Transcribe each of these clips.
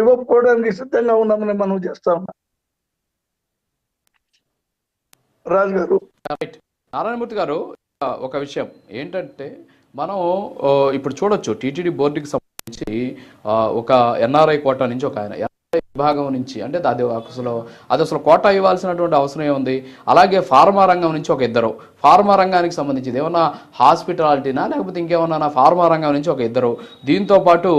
ఇవ్వకపోవడానికి సిద్ధంగా ఉన్నామని మనం చేస్తా ఉన్నాం. రాజు గారు. నారాయణమూర్తి గారు ఒక విషయం ఏంటంటే మనం ఇప్పుడు చూడొచ్చు టీటీడీ బోర్డుకి సంబంధించి ఒక ఎన్ఆర్ఐ కోటా నుంచి ఒక ఆయన విభాగం నుంచి అంటే అది అసలు అది అసలు కోటా ఇవ్వాల్సినటువంటి అవసరం ఏముంది? అలాగే ఫార్మా రంగం నుంచి ఒక ఇద్దరు. ఫార్మా రంగానికి సంబంధించి ఏమన్నా హాస్పిటాలిటీనా? లేకపోతే ఇంకేమన్నా ఫార్మా రంగం నుంచి ఒక ఇద్దరు. దీంతో పాటు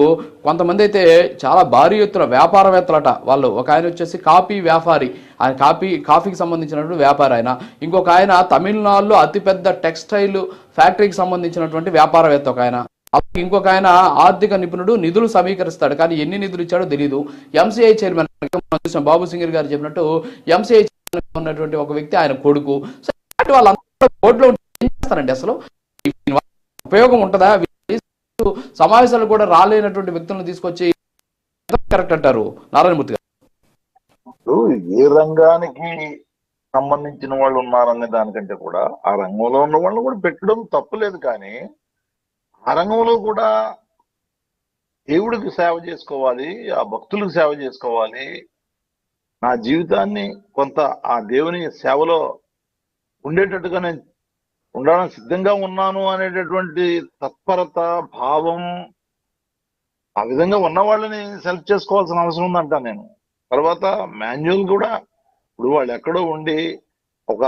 కొంతమంది అయితే చాలా భారీ ఎత్తున వ్యాపారవేత్తలట. వాళ్ళు ఒక ఆయన వచ్చేసి కాఫీ వ్యాపారి. ఆయన కాఫీ కాఫీకి సంబంధించినటువంటి వ్యాపారి ఆయన. ఇంకొక ఆయన తమిళనాడులో అతిపెద్ద టెక్స్టైల్ ఫ్యాక్టరీకి సంబంధించినటువంటి వ్యాపారవేత్త ఒక ఆయన. అప్పుడు ఇంకొక ఆయన ఆర్థిక నిపుణుడు నిధులు సమీకరిస్తాడు. కానీ ఎన్ని నిధులు ఇచ్చాడో తెలియదు ఎంసీఐ చైర్మన్ చూసాం బాబు సింగర్ గారు చెప్పినట్టు ఎంసీఐ చైర్మన్ ఉన్నటువంటి ఒక వ్యక్తి ఆయన కొడుకు. వాళ్ళందరూ బోర్డులో ఏం చేస్తారండి అసలు? ఉపయోగం ఉంటుందా? సమావేశాలు కూడా రాలేనటువంటి వ్యక్తులను తీసుకొచ్చి కరెక్ట్ అంటారు నారాయణమూర్తి గారు. ఏ రంగానికి సంబంధించిన వాళ్ళు ఉన్నారనే దానికంటే కూడా ఆ రంగంలో ఉన్న వాళ్ళు కూడా పెట్టడం తప్పులేదు కానీ ఆ రంగంలో కూడా దేవుడికి సేవ చేసుకోవాలి ఆ భక్తులకు సేవ చేసుకోవాలి. నా జీవితాన్ని కొంత ఆ దేవుని సేవలో ఉండేటట్టుగా నేను ఉండడానికి సిద్ధంగా ఉన్నాను అనేటటువంటి తత్పరత భావం ఆ విధంగా ఉన్న వాళ్ళని సెలెక్ట్ చేసుకోవాల్సిన అవసరం ఉందంట నేను. తర్వాత మాన్యువల్ కూడా ఇప్పుడు వాళ్ళు ఎక్కడో ఉండి ఒక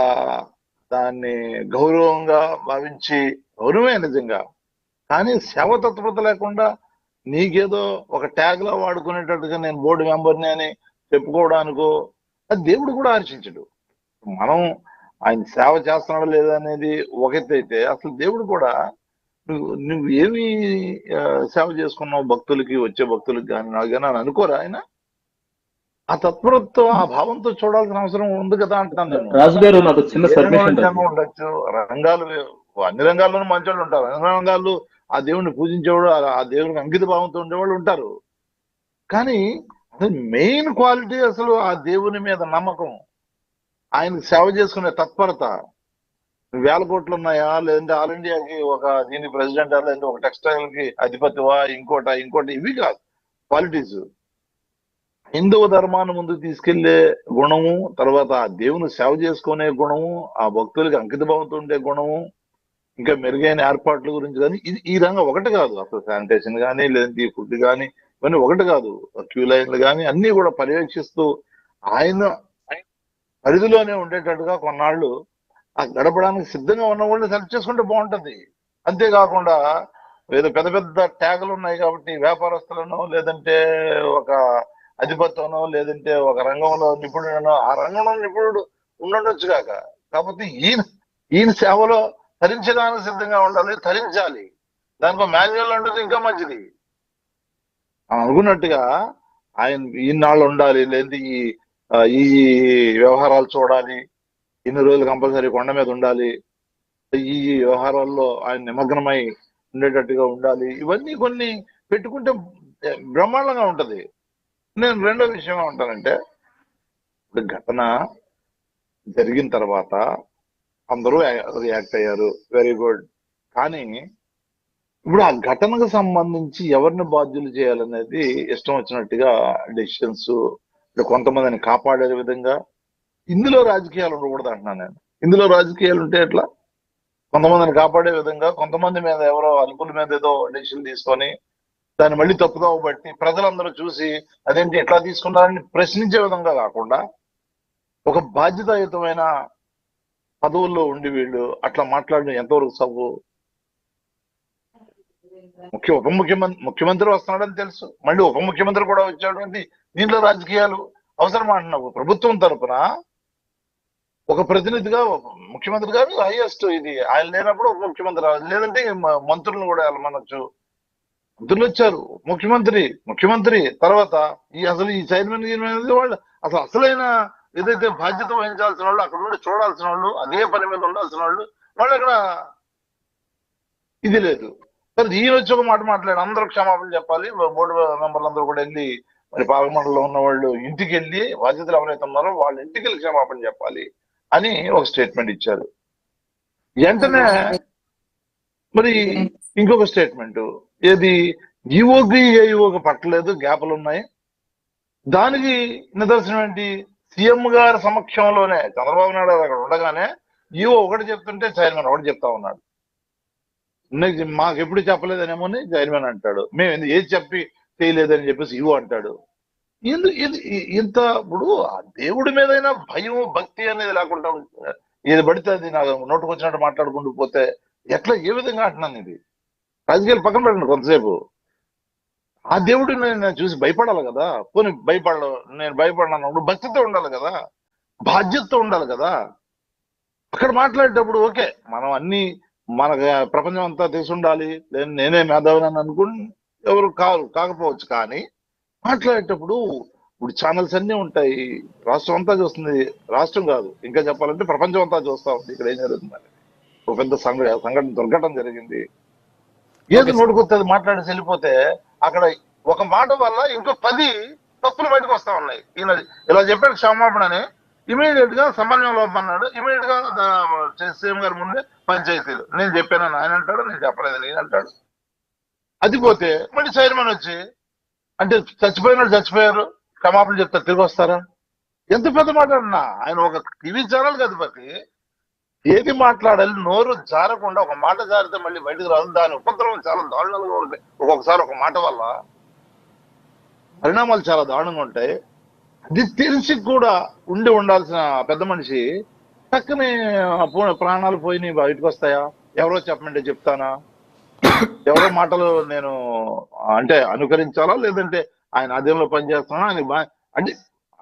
దాన్ని గౌరవంగా భావించి గౌరవమే నిజంగా. కానీ సేవ తత్పరత లేకుండా నీకేదో ఒక ట్యాగ్ లా వాడుకునేటట్టుగా నేను బోర్డు మెంబర్ని అని చెప్పుకోవడానికో అది దేవుడు కూడా హర్షించడు. మనం ఆయన సేవ చేస్తున్నాడో లేదా అనేది ఒక ఎత్తు అయితే అసలు దేవుడు కూడా నువ్వు నువ్వు ఏమి సేవ చేసుకున్నావు భక్తులకి వచ్చే భక్తులకి కానీ నాకు కానీ అని అనుకోరా ఆయన? ఆ తత్పరతో ఆ భావంతో చూడాల్సిన అవసరం ఉంది కదా అంటాను నేను. రాజు గారు నాకు చిన్న ఉండొచ్చు. రంగాలు అన్ని రంగాల్లోనూ మంచి వాళ్ళు ఉంటారు. అన్ని రంగాల్లో ఆ దేవుడిని పూజించేవాడు ఆ- ఆ దేవునికి అంకిత భావంతో ఉండేవాళ్ళు ఉంటారు. కానీ అసలు మెయిన్ క్వాలిటీ అసలు ఆ దేవుని మీద నమ్మకం. ఆయనకు సేవ చేసుకునే తత్పరత. వేల కోట్లు ఉన్నాయా? లేదంటే ఆల్ ఇండియాకి ఒక దీని ప్రెసిడెంట్? లేదంటే ఒక టెక్స్టైల్కి అధిపతివా? ఇంకోట? ఇంకోటి? ఇవి కాదు. క్వాలిటీస్. హిందవ ధర్మాన్ని ముందుకు తీసుకెళ్ళే గుణము తర్వాత ఆ దేవుని సేవ చేసుకునే గుణము ఆ భక్తులకి అంకితభావంతో ఉండే గుణము ఇంకా మెరుగైన ఏర్పాట్ల గురించి కానీ ఇది ఈ రంగం ఒకటి కాదు. అసలు శానిటేషన్ కానీ లేదంటే ఈ ఫుడ్ కానీ ఇవన్నీ ఒకటి కాదు. క్యూ లైన్లు కానీ అన్ని కూడా పర్యవేక్షిస్తూ ఆయన పరిధిలోనే ఉండేటట్టుగా కొన్నాళ్ళు ఆ గడపడానికి సిద్ధంగా ఉన్న వాళ్ళని సెలెక్ట్ చేసుకుంటే బాగుంటుంది. అంతేకాకుండా ఏదో పెద్ద పెద్ద ట్యాగులు ఉన్నాయి కాబట్టి వ్యాపారస్తులను లేదంటే ఒక అధిపత్యనో లేదంటే ఒక రంగంలో నిపుణుడనో ఆ రంగంలో నిపుణుడు ఉండొచ్చు కాక. కాకపోతే ఈయన ఈయన సేవలో తరించడానికి సిద్ధంగా ఉండాలి తరించాలి. దానికి మాన్యువల్ ఉంటుంది ఇంకా మంచిది. అనుకున్నట్టుగా ఆయన ఇన్నాళ్ళు ఉండాలి లేదు ఈ ఈ వ్యవహారాలు చూడాలి ఇన్ని రోజులు కంపల్సరీ కొండ మీద ఉండాలి ఈ వ్యవహారాల్లో ఆయన నిమగ్నమై ఉండేటట్టుగా ఉండాలి. ఇవన్నీ కొన్ని పెట్టుకుంటే బ్రహ్మాండంగా ఉంటది. నేను రెండో విషయం ఏమంటానంటే ఇప్పుడు ఘటన జరిగిన తర్వాత అందరూ రియాక్ట్ అయ్యారు. వెరీ గుడ్ కానీ ఇప్పుడు ఆ ఘటనకు సంబంధించి ఎవరిని బాధ్యులు చేయాలనేది ఇష్టం వచ్చినట్టుగా డెసిషన్స్ కొంతమందిని కాపాడే విధంగా ఇందులో రాజకీయాలు ఉండకూడదు అంటున్నాను నేను. ఇందులో రాజకీయాలు ఉంటే ఎట్లా? కొంతమందిని కాపాడే విధంగా కొంతమంది మీద ఎవరో అలుపుల మీద ఏదో డెసిషన్ తీసుకొని దాన్ని మళ్ళీ తప్పుదో బట్టి ప్రజలందరూ చూసి అదేంటి ఎట్లా తీసుకున్నారని ప్రశ్నించే విధంగా కాకుండా ఒక బాధ్యతాయుతమైన పదవుల్లో ఉండి వీళ్ళు అట్లా మాట్లాడడం ఎంతవరకు సబు ముఖ్య ఉప ముఖ్యమంత్రి ముఖ్యమంత్రి వస్తున్నాడని తెలుసు. మళ్ళీ ఉప ముఖ్యమంత్రి కూడా వచ్చాడు. అంటే దీంట్లో రాజకీయాలు అవసరం అంటున్నావు? ప్రభుత్వం తరపున? ఒక ప్రతినిధిగా ముఖ్యమంత్రి గారు హైయెస్ట్ ఇది. ఆయన లేనప్పుడు ఉప ముఖ్యమంత్రి లేదంటే మంత్రులను కూడా వెళ్ళమనొచ్చు. మంత్రులు వచ్చారు. ముఖ్యమంత్రి ముఖ్యమంత్రి తర్వాత ఈ అసలు ఈ చైర్మన్ అనేది వాళ్ళు అసలు అసలైన ఏదైతే బాధ్యత వహించాల్సిన వాళ్ళు అక్కడ ఉండి చూడాల్సిన వాళ్ళు అదే పని మీద ఉండాల్సిన వాళ్ళు వాళ్ళు అక్కడ ఇది లేదు. మరి ఈయన వచ్చి ఒక మాట మాట్లాడి అందరూ క్షమాపణ చెప్పాలి. బోర్డు మెంబర్లు అందరూ కూడా వెళ్ళి మరి పార్లమెంట్లో ఉన్న వాళ్ళు ఇంటికి వెళ్ళి బాధ్యతలు ఎవరైతే ఉన్నారో వాళ్ళ ఇంటికి వెళ్ళి క్షమాపణ చెప్పాలి అని ఒక స్టేట్మెంట్ ఇచ్చారు. వెంటనే మరి ఇంకొక స్టేట్మెంట్ ఏది? ఈఓకి ఏఈఓకి పట్టలేదు. గ్యాప్లు ఉన్నాయి. దానికి నిదర్శనం ఏంటి? సీఎం గారి సమక్షంలోనే చంద్రబాబు నాయుడు గారు అక్కడ ఉండగానే ఈవో ఒకటి చెప్తుంటే చైర్మన్ ఒకటి చెప్తా ఉన్నాడు. మాకు ఎప్పుడు చెప్పలేదనేమో అని చైర్మన్ అంటాడు. మేము ఏది చెప్పి చేయలేదని చెప్పేసి ఈవో అంటాడు. ఇందు ఇంత ఇప్పుడు ఆ దేవుడి మీదైనా భయం భక్తి అనేది లేకుండా ఏది పడితే అది నాకు నోటుకు వచ్చినట్టు మాట్లాడుకుంటూ పోతే ఎట్లా ఏ విధంగా అంటున్నాను ఇది? రాజకీయాలు పక్కన పెట్టండి కొంతసేపు. ఆ దేవుడిని నేను చూసి భయపడాలి కదా. పోనీ భయపడ నేను భయపడినప్పుడు భక్తితో ఉండాలి కదా. బాధ్యతతో ఉండాలి కదా. అక్కడ మాట్లాడేటప్పుడు ఓకే మనం అన్ని మన ప్రపంచం అంతా తెలిసి ఉండాలి నేను నేనే మేధావిని అని అనుకుని ఎవరు కాదు కాకపోవచ్చు కానీ మాట్లాడేటప్పుడు ఇప్పుడు ఛానల్స్ అన్ని ఉంటాయి. రాష్ట్రం అంతా చూస్తుంది. రాష్ట్రం కాదు. ఇంకా చెప్పాలంటే ప్రపంచం అంతా చూస్తా ఉంది. ఇక్కడ ఏం జరుగుతుంది ఒక పెద్ద సంఘ సంఘటన దుర్ఘటన జరిగింది. ఏది. నోటుకొస్తుంది మాట్లాడేసి వెళ్ళిపోతే అక్కడ ఒక మాట వల్ల ఇంకో పది తప్పులు బయటకు వస్తా ఉన్నాయి. ఈయన ఇలా చెప్పాడు క్షమాపణ అని. ఇమీడియట్గా సమన్వయం లోపం అన్నాడు ఇమీడియట్గా సీఎం గారి ముందే పంచాయతీలు. నేను చెప్పానని ఆయన అంటాడు నేను చెప్పలేదు నేను అంటాడు. అది పోతే మళ్ళీ చైర్మన్ వచ్చి అంటే చచ్చిపోయిన చచ్చిపోయారు క్షమాపణ చెప్తారు తిరిగి వస్తారా? ఎంత పెద్ద మాట అన్నా? ఆయన ఒక టీవీ ఛానల్ అధిపతి ఏది మాట్లాడాలి? నోరు జారకుండా ఒక మాట జారితే మళ్ళీ బయటకు రాదు. దాని ఉపద్రవం చాలా దారుణంగా ఉంటాయి ఒక్కొక్కసారి ఒక మాట వల్ల పరిణామాలు చాలా దారుణంగా ఉంటాయి. అది తెలిసి కూడా ఉండి ఉండాల్సిన పెద్ద మనిషి చక్కని ప్రాణాలు పోయి బయటకు వస్తాయా? ఎవరో చెప్పమంటే చెప్తానా? ఎవరో మాటలు నేను అంటే అనుకరించాలా? లేదంటే ఆయన అధీనంలో పనిచేస్తానా? ఆయన అంటే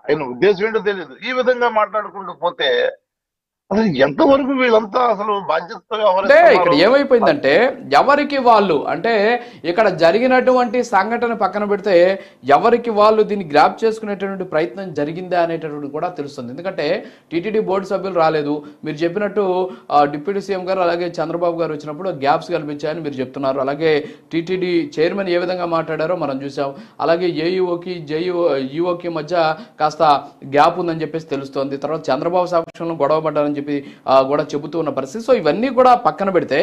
ఆయన ఉద్దేశం ఏంటో తెలియదు. ఈ విధంగా మాట్లాడుకుంటూ పోతే అసలు ఎంతవరకు వీళ్ళంతా అసలు బాధ్యతగా అంటే? ఇక్కడ ఏమైపోయిందంటే ఎవరికి వాళ్ళు అంటే ఇక్కడ జరిగినటువంటి సంఘటన పక్కన పెడితే ఎవరికి వాళ్ళు దీన్ని గ్రాప్ చేసుకునేటటువంటి ప్రయత్నం జరిగిందా అనేటటువంటి కూడా తెలుస్తుంది. ఎందుకంటే టీటీడీ బోర్డు సభ్యులు రాలేదు. మీరు చెప్పినట్టు డిప్యూటీ సీఎం గారు అలాగే చంద్రబాబు గారు వచ్చినప్పుడు గ్యాప్స్ కల్పించాయని మీరు చెప్తున్నారు. అలాగే టీటీడీ చైర్మన్ ఏ విధంగా మాట్లాడారో మనం చూసాం అలాగే ఏఈఓకి జేఈఓ ఈఓకి మధ్య కాస్త గ్యాప్ ఉందని చెప్పేసి తెలుస్తోంది. తర్వాత చంద్రబాబు సమక్షంలో గొడవ పడ్డారని చెప్పి ఆ, కూడా చెబుతూ ఉన్న పరిస్థితి. సో ఇవన్నీ కూడా పక్కన పెడితే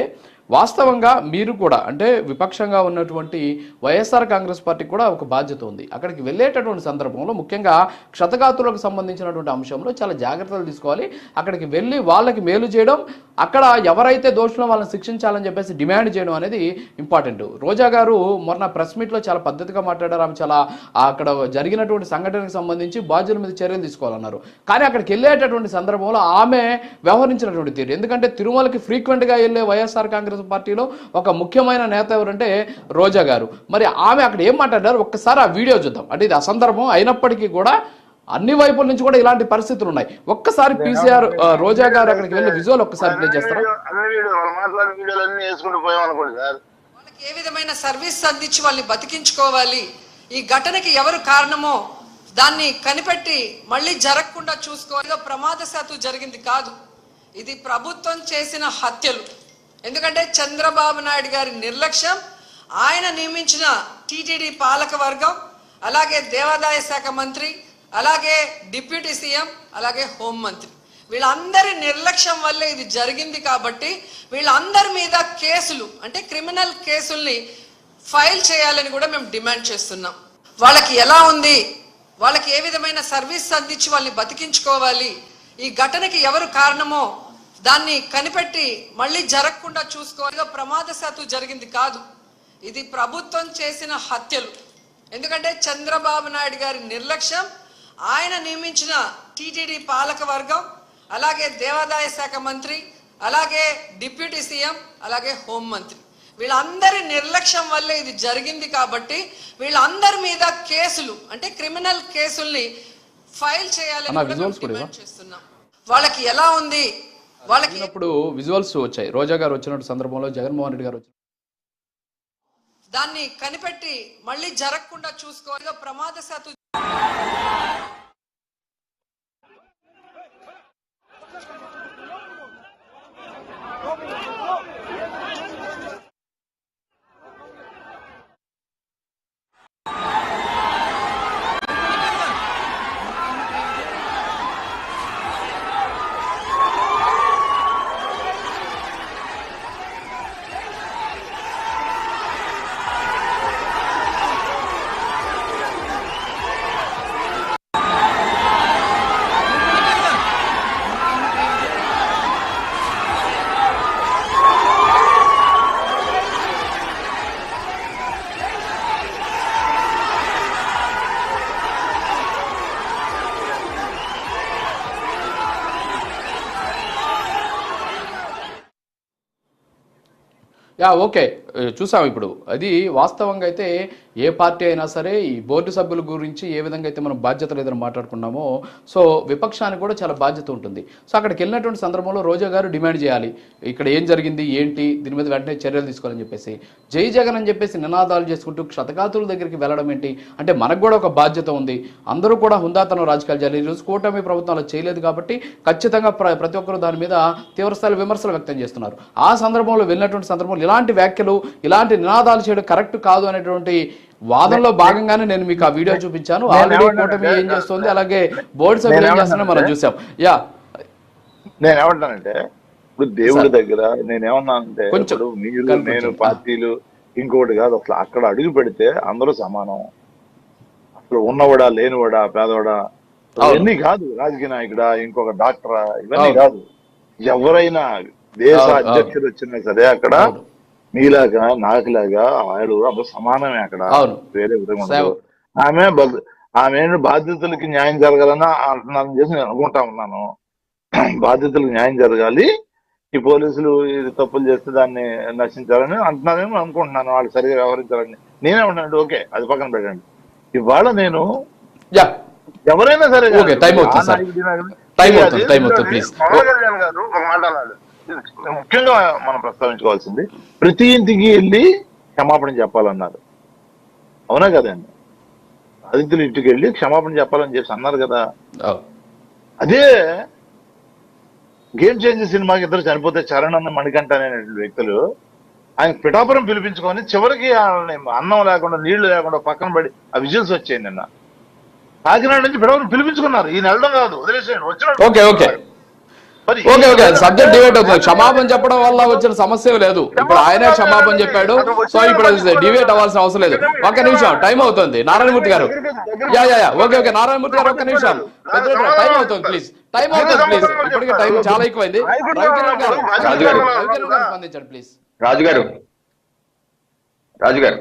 వాస్తవంగా మీరు కూడా అంటే విపక్షంగా ఉన్నటువంటి వైఎస్ఆర్ కాంగ్రెస్ పార్టీకి కూడా ఒక బాధ్యత ఉంది. అక్కడికి వెళ్ళేటటువంటి సందర్భంలో ముఖ్యంగా క్షతగాతులకు సంబంధించినటువంటి అంశంలో చాలా జాగ్రత్తలు తీసుకోవాలి. అక్కడికి వెళ్ళి వాళ్ళకి మేలు చేయడం అక్కడ ఎవరైతే దోషులో వాళ్ళని శిక్షించాలని చెప్పేసి డిమాండ్ చేయడం అనేది ఇంపార్టెంట్. రోజా గారు మొన్న ప్రెస్ మీట్లో చాలా పద్ధతిగా మాట్లాడారు. ఆమె చాలా అక్కడ జరిగినటువంటి సంఘటనకు సంబంధించి బాధ్యుల మీద చర్యలు తీసుకోవాలన్నారు. కానీ అక్కడికి వెళ్ళేటటువంటి సందర్భంలో ఆమె వ్యవహరించినటువంటి తీరు. ఎందుకంటే తిరుమలకి ఫ్రీక్వెంట్గా వెళ్ళే వైఎస్ఆర్ కాంగ్రెస్ పార్టీలో ఒక ముఖ్యమైన నేత ఎవరంటే రోజా గారు. మరి ఆమె అక్కడ ఏం మాట్లాడారు? ఒక్కసారి ఆ వీడియో చూద్దాం. అంటే ఇది అసందర్భం అయినప్పటికీ కూడా అన్ని వైపుల నుంచి కూడా ఇలాంటి పరిస్థితులు ఉన్నాయి. ఒక్కసారి పీసీఆర్ రోజా గారు అక్కడికి వెళ్ళి విజువల్ ఒక్కసారి ప్లే చేస్తారా ఏ విధమైన సర్వీస్ అందించి వాళ్ళని బతికించుకోవాలి? ఈ ఘటనకి ఎవరు కారణమో దాన్ని కనిపెట్టి మళ్ళీ జరగకుండా చూసుకోవాలి. ఏదో ప్రమాదశాత్తు జరిగింది కాదు. ఇది ప్రభుత్వం చేసిన హత్యలు. ఎందుకంటే చంద్రబాబు నాయుడు గారి నిర్లక్ష్యం ఆయన నియమించిన టీటీడీ పాలక వర్గం అలాగే దేవాదాయ శాఖ మంత్రి అలాగే డిప్యూటీ సీఎం అలాగే హోంమంత్రి వీళ్ళందరి నిర్లక్ష్యం వల్లే ఇది జరిగింది కాబట్టి వీళ్ళందరి మీద కేసులు అంటే క్రిమినల్ కేసుల్ని ఫైల్ చేయాలని కూడా మేము డిమాండ్ చేస్తున్నాం. వాళ్ళకి ఎలా ఉంది? వాళ్ళకి ఏ విధమైన సర్వీస్ అందించి వాళ్ళని బతికించుకోవాలి? ఈ ఘటనకి ఎవరు కారణమో దాన్ని కనిపెట్టి మళ్ళీ జరగకుండా చూసుకోవాలి. ప్రమాదశాత్తు జరిగింది కాదు. ఇది ప్రభుత్వం చేసిన హత్యలు. ఎందుకంటే చంద్రబాబు నాయుడు గారి నిర్లక్ష్యం ఆయన నియమించిన టీటీడీ పాలక వర్గం అలాగే దేవాదాయ శాఖ మంత్రి అలాగే డిప్యూటీ సీఎం అలాగే హోంమంత్రి వీళ్ళందరి నిర్లక్ష్యం వల్లే ఇది జరిగింది కాబట్టి వీళ్ళందరి మీద కేసులు అంటే క్రిమినల్ కేసుల్ని ఫైల్ చేయాలని చేస్తున్నాం. వాళ్ళకి ఎలా ఉంది? వాళ్ళకి ఇప్పుడు విజువల్స్ వచ్చాయి. రోజా గారు వచ్చినట్టు సందర్భంలో జగన్మోహన్ రెడ్డి గారు వచ్చిన దాన్ని కనిపెట్టి మళ్ళీ జరగకుండా చూసుకోవాలి ఏదో ప్రమాదశాత్తు యా ఓకే. చూసాం ఇప్పుడు. అది వాస్తవంగా అయితే ఏ పార్టీ అయినా సరే ఈ బోర్డు సభ్యుల గురించి ఏ విధంగా అయితే మనం బాధ్యతలు లేదని మాట్లాడుకున్నామో సో విపక్షానికి కూడా చాలా బాధ్యత ఉంటుంది. సో అక్కడికి వెళ్ళినటువంటి సందర్భంలో రోజా గారు డిమాండ్ చేయాలి. ఇక్కడ ఏం జరిగింది ఏంటి దీని మీద వెంటనే చర్యలు తీసుకోవాలని చెప్పేసి. జై జగన్ అని చెప్పేసి నినాదాలు చేసుకుంటూ క్షతగాతుల దగ్గరికి వెళ్ళడం ఏంటి? అంటే మనకు కూడా ఒక బాధ్యత ఉంది. అందరూ కూడా హుందాతనం రాజకీయాలు చేయాలి. ఈరోజు కూటమి ప్రభుత్వం అలా చేయలేదు కాబట్టి ఖచ్చితంగా ప్ర ప్రతి ఒక్కరు దాని మీద తీవ్రస్థాయి విమర్శలు వ్యక్తం చేస్తున్నారు. ఆ సందర్భంలో వెళ్ళినటువంటి సందర్భంలో ఇలాంటి వ్యాఖ్యలు ఇలాంటి నినాదాలు చేయడం కరెక్ట్ కాదు అనేటువంటి వాదనలో భాగంగానే నేను మీకు ఆ వీడియో చూపించాను ఆల్రెడీ కూటమి ఏం చేస్తుంది అలాగే బోర్డు సభ్యులు ఏం నేను చేస్తున్నారో మనం చూసాం యా నేను ఏమంటానంటే ఇప్పుడు దేవుడి. దగ్గర నేను ఏమన్నానంటే కొంచెం మీరు. నేను పార్టీలు ఇంకోటి కాదు అసలు అక్కడ అడుగు పెడితే అందరూ సమానం అసలు ఉన్నవాడా లేనివాడా పేదవాడా. ఇవన్నీ కాదు రాజకీయ నాయకుడా ఇంకొక డాక్టరా ఇవన్నీ. కాదు ఎవరైనా దేశ. అధ్యక్షుడు వచ్చినా సరే అక్కడ అవును. మీలాగా నాకులాగా వాళ్ళు అందరూ సమానమే అక్కడ. వేరే విధంగా. ఆమె ఆమె బాధ్యతలకి న్యాయం జరగాలని అంటున్నాను చేసి నేను అనుకుంటా ఉన్నాను. బాధ్యతలకు న్యాయం జరగాలి. ఈ పోలీసులు ఇది తప్పులు చేస్తే దాన్ని నశించాలని అంటున్నానేమో అనుకుంటున్నాను. వాళ్ళు సరిగా వ్యవహరించాలని. నేనే ఉన్నాను ఓకే. అది పక్కన పెట్టండి. ఇవాళ నేను ఎవరైనా సరే time అవుతుంది, సార్. గారు ఒక మాట అన్నాడు. ముఖ్యంగా మనం ప్రస్తావించుకోవాల్సింది ప్రతి ఇంటికి వెళ్ళి క్షమాపణ చెప్పాలన్నారు. అవునా కదండి బాధితుల ఇంటికి వెళ్ళి క్షమాపణ చెప్పాలని చెప్పి అన్నారు కదా. అదే గేమ్ చేంజర్ సినిమాకి ఇద్దరు చనిపోతే చరణ్ మణికంఠ అనేటువంటి వ్యక్తులు ఆయన పిఠాపురం పిలిపించుకొని చివరికి వాళ్ళని అన్నం లేకుండా నీళ్ళు లేకుండా పక్కన పడి ఆ విజువల్స్ వచ్చాయి నిన్న. కాకినాడ నుంచి పిఠాపురం పిలిపించుకున్నారు. ఈ నెలడం కాదు వదిలేసేయండి వచ్చినట్టు okay okay. Okay okay. Subject డివేట్ అవుతుంది. క్షమాపణ చెప్పడం వల్ల వచ్చిన సమస్య లేదు. ఇప్పుడు ఆయనే క్షమాపణ చెప్పాడు. సో ఇప్పుడు డివేట్ అవ్వాల్సిన అవసరం లేదు. ఒక్క నిమిషం టైం అవుతుంది. నారాయణమూర్తి గారు. Yeah yeah okay okay. Narayanamurthy గారు ఒక్క నిమిషం. టైం అవుతుంది ప్లీజ్ టైం అవుతుంది ప్లీజ్ ఇప్పటికే టైం చాలా ఎక్కువైంది. రవికిరణ్ గారు రాజు గారు. రవికిరణ్ గారు స్పందించండి ప్లీజ్ రాజుగారు. రాజుగారు.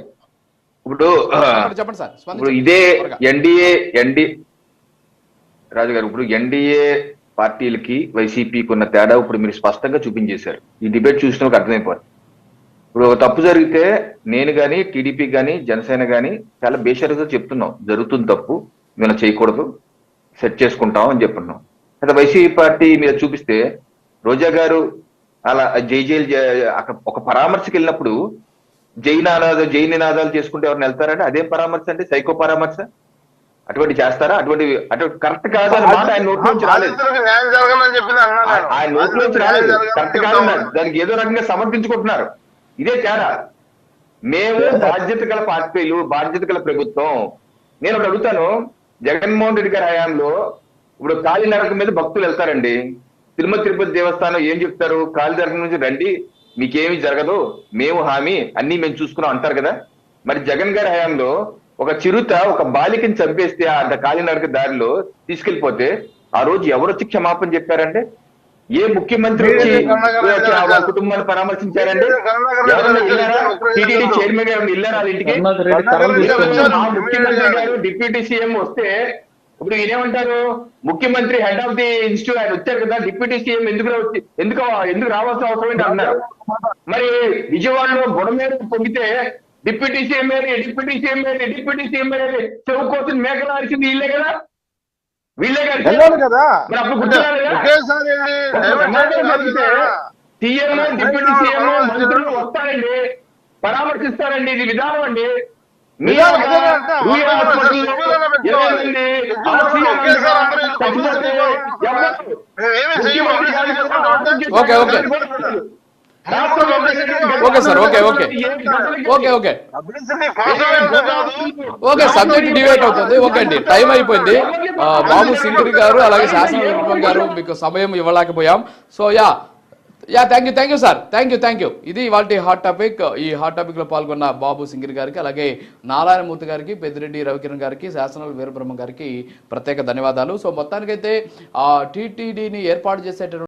ఇప్పుడు చెప్పండి సార్. ఇప్పుడు ఇదే. ఎన్డీఏ ఎన్డి రాజుగారు ఇప్పుడు ఎన్డీఏ పార్టీలకి వైసీపీకి ఉన్న తేడా ఇప్పుడు మీరు స్పష్టంగా చూపించేశారు. ఈ డిబేట్ చూసిన వాళ్ళకి అర్థమైపోతుంది ఇప్పుడు ఒక తప్పు జరిగితే నేను కానీ టీడీపీ కానీ జనసేన కానీ చాలా బేషరగా చెప్తున్నాం. జరుగుతుంది తప్పు మేము చేయకూడదు సెట్ చేసుకుంటాం అని చెప్తున్నాం. అయితే వైసీపీ పార్టీ మీద చూపిస్తే రోజా గారు అలా జై జై- ఒక పరామర్శకి వెళ్ళినప్పుడు జై నాదాలు జై నినాదాలు చేసుకుంటే ఎవరిని వెళ్తారంటే అదేం పరామర్శ అంటే సైకో పరామర్శ? అటువంటి చేస్తారా? అటువంటి అటువంటి కరెక్ట్ కాదు అన్న మాట ఆయన నోట్లో నుంచి రాలేదు. ఆయన- నోట్లో నుంచి రాలేదు. కరెక్ట్ కాదు. దానికి ఏదో రకంగా సమర్థించుకుంటున్నారు. ఇదే తేడా. మేము బాధ్యత గల పార్టీలు బాధ్యత గల ప్రభుత్వం. నేను ఒకటి అడుగుతాను. జగన్మోహన్ రెడ్డి గారి హయాంలో ఇప్పుడు కాలినడక మీద భక్తులు వెళ్తారండి. తిరుమల తిరుపతి దేవస్థానం ఏం చెప్తారు? కాలినడక నుంచి రండి. మీకేమీ జరగదు. మేము హామీ. అన్ని మేము చూసుకున్నాం అంటారు కదా. మరి జగన్ గారి హయాంలో ఒక చిరుత ఒక బాలికని చంపేస్తే అంత కాలినడక దారిలో తీసుకెళ్ళిపోతే ఆ రోజు ఎవరు వచ్చి క్షమాపణ చెప్పారంటే ఏ ముఖ్యమంత్రి వచ్చి కుటుంబాన్ని పరామర్శించారండి? టీటీడీ చైర్మన్ గారు వెళ్ళారా వాళ్ళ ఇంటికి? ముఖ్యమంత్రి గారు డిప్యూటీ సీఎం వస్తే ఇప్పుడు ఈయనేమంటారు? ముఖ్యమంత్రి హెడ్ ఆఫ్ ది ఇన్స్టిట్యూట్ ఆయన వచ్చారు కదా డిప్యూటీ సీఎం ఎందుకు వచ్చి ఎందుకు ఎందుకు రావాల్సిన అవసరం ఏంటి అన్నారు. మరి విజయవాడలో బుడ మీద పొంగితే డిప్యూటీ సీఎం ఏది డిప్యూటీ సీఎం ఏది డిప్యూటీ సీఎం ఏది చెవు కోసం మేకలు అరిచింది వీళ్ళే కదా? వీళ్ళే కదా? అప్పుడు సీఎం డిప్యూటీ సీఎం మంత్రులు వస్తారండి. పరామర్శిస్తారండి. ఇది విధానం అండి. Okay, okay. Okay sir okay okay. Okay okay. Okay subject డివేట్ అవుతుంది. ఓకే అండి టైం అయిపోయింది. బాబు సింగర్ గారు అలాగే శాసన గారు మీకు సమయం ఇవ్వలేకపోయాం. So yeah. Yeah thank you thank you sir. Thank you thank you. ఇది ఇవాళ హాట్ టాపిక్. ఈ హాట్ టాపిక్లో పాల్గొన్న బాబు సింగర్ గారికి అలాగే నారాయణమూర్తి గారికి పెద్దిరెడ్డి రవికిరణ్ గారికి శాసనాల వీరబ్రహ్మ గారికి ప్రత్యేక ధన్యవాదాలు. సో మొత్తానికైతే టీటీడీని ఏర్పాటు చేసేటటువంటి